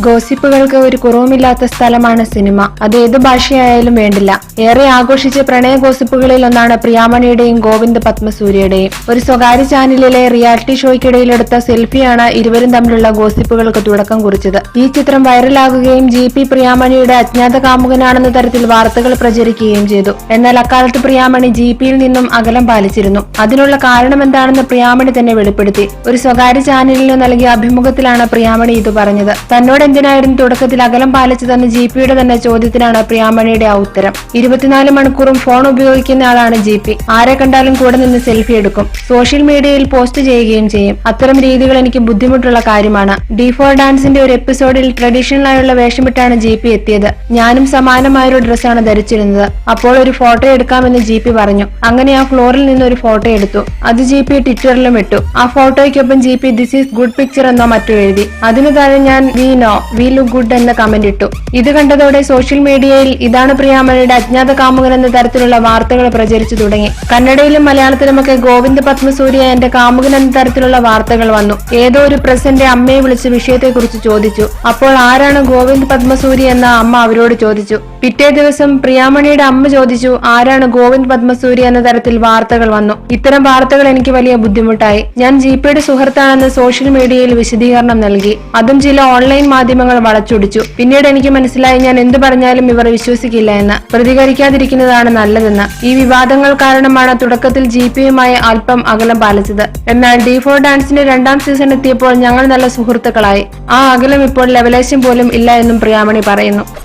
ഗോസിപ്പുകൾക്ക് ഒരു കുറവുമില്ലാത്ത സ്ഥലമാണ് സിനിമ. അത് ഏത് ഭാഷയായാലും വേണ്ടില്ല. ഏറെ ആഘോഷിച്ച പ്രണയ ഗോസിപ്പുകളിൽ ഒന്നാണ് പ്രിയാമണിയുടെയും ഗോവിന്ദ് പത്മസൂര്യയുടെയും. ഒരു സ്വകാര്യ ചാനലിലെ റിയാലിറ്റി ഷോയ്ക്കിടയിലെടുത്ത സെൽഫിയാണ് ഇരുവരും തമ്മിലുള്ള ഗോസിപ്പുകൾക്ക് തുടക്കം കുറിച്ചത്. ഈ ചിത്രം വൈറലാകുകയും ജി പി പ്രിയാമണിയുടെ അജ്ഞാത കാമുകനാണെന്ന തരത്തിൽ വാർത്തകൾ പ്രചരിക്കുകയും ചെയ്തു. എന്നാൽ അക്കാലത്ത് പ്രിയാമണി ജി പിയിൽ നിന്നും അകലം പാലിച്ചിരുന്നു. അതിനുള്ള കാരണം എന്താണെന്ന് പ്രിയാമണി തന്നെ വെളിപ്പെടുത്തി. ഒരു സ്വകാര്യ ചാനലിന് നൽകിയ അഭിമുഖത്തിലാണ് പ്രിയാമണി ഇത് പറഞ്ഞത്. തന്നോട് എന്തിനായിരുന്നു തുടക്കത്തിൽ അകലം പാലിച്ചതെന്ന് ജി പിയുടെ തന്നെ ചോദ്യത്തിനാണ് പ്രിയാമണിയുടെ ആ ഉത്തരം. ഇരുപത്തിനാല് മണിക്കൂറും ഫോൺ ഉപയോഗിക്കുന്ന ആളാണ് ജി പി. ആരെ കണ്ടാലും കൂടെ നിന്ന് സെൽഫി എടുക്കും. സോഷ്യൽ മീഡിയയിൽ പോസ്റ്റ് ചെയ്യുകയും ചെയ്യും. അത്തരം രീതികൾ എനിക്ക് ബുദ്ധിമുട്ടുള്ള കാര്യമാണ്. ഡി ഫോർ ഡാൻസിന്റെ ഒരു എപ്പിസോഡിൽ ട്രഡീഷണൽ ആയുള്ള വേഷമിട്ടാണ് ജി പി എത്തിയത്. ഞാനും സമാനമായ ഒരു ഡ്രസ്സാണ് ധരിച്ചിരുന്നത്. അപ്പോൾ ഒരു ഫോട്ടോ എടുക്കാമെന്ന് ജി പി പറഞ്ഞു. അങ്ങനെ ആ ഫ്ലോറിൽ നിന്ന് ഒരു ഫോട്ടോ എടുത്തു. അത് ജി പി ട്വിറ്ററിലും ഇട്ടു. ആ ഫോട്ടോയ്ക്കൊപ്പം G P this is good picture എന്നോ മറ്റോ എഴുതി. അതിനു താഴെ ഞാൻ we know we look good എന്ന കമന്റ് ഇട്ടു. ഇത് കണ്ടതോടെ സോഷ്യൽ മീഡിയയിൽ ഇതാണ് പ്രിയാമണിയുടെ അജ്ഞാത കാമുകൻ എന്ന തരത്തിലുള്ള വാർത്തകൾ പ്രചരിച്ചു തുടങ്ങി. കന്നഡയിലും മലയാളത്തിലുമൊക്കെ ഗോവിന്ദ് പത്മസൂര്യ എന്റെ കാമുകൻ എന്ന തരത്തിലുള്ള വാർത്തകൾ വന്നു. ഏതോ ഒരു പ്രസന്റെ അമ്മയെ വിളിച്ച് വിഷയത്തെക്കുറിച്ച് ചോദിച്ചു. അപ്പോൾ ആരാണ് ഗോവിന്ദ് പത്മസൂര്യ എന്ന അമ്മ അവരോട് ചോദിച്ചു. പിറ്റേ ദിവസം പ്രിയാമണിയുടെ അമ്മ ചോദിച്ചു ആരാണ് ഗോവിന്ദ് പത്മസൂരി എന്ന തരത്തിൽ വാർത്തകൾ വന്നു? ഇത്തരം വാർത്തകൾ എനിക്ക് വലിയ ബുദ്ധിമുട്ടായി. ഞാൻ ജിപിയുടെ സുഹൃത്താണെന്ന് സോഷ്യൽ മീഡിയയിൽ വിശദീകരണം നൽകി. അതും ചില ഓൺലൈൻ മാധ്യമങ്ങൾ വളച്ചൊടിച്ചു. പിന്നീട് എനിക്ക് മനസ്സിലായി ഞാൻ എന്തു പറഞ്ഞാലും ഇവർ വിശ്വസിക്കില്ല എന്ന്. പ്രതികരിക്കാതിരിക്കുന്നതാണ് നല്ലതെന്ന്. ഈ വിവാദങ്ങൾ കാരണമാണ് തുടക്കത്തിൽ ജി പിയുമായി അല്പം അകലം പാലിച്ചത്. എന്നാൽ ഡി ഫോർ ഡാൻസിന്റെ രണ്ടാം സീസൺ എത്തിയപ്പോൾ ഞങ്ങൾ നല്ല സുഹൃത്തുക്കളായി. ആ അകലം ഇപ്പോൾ ലെവലേശം പോലും ഇല്ല എന്നും പ്രിയാമണി പറയുന്നു.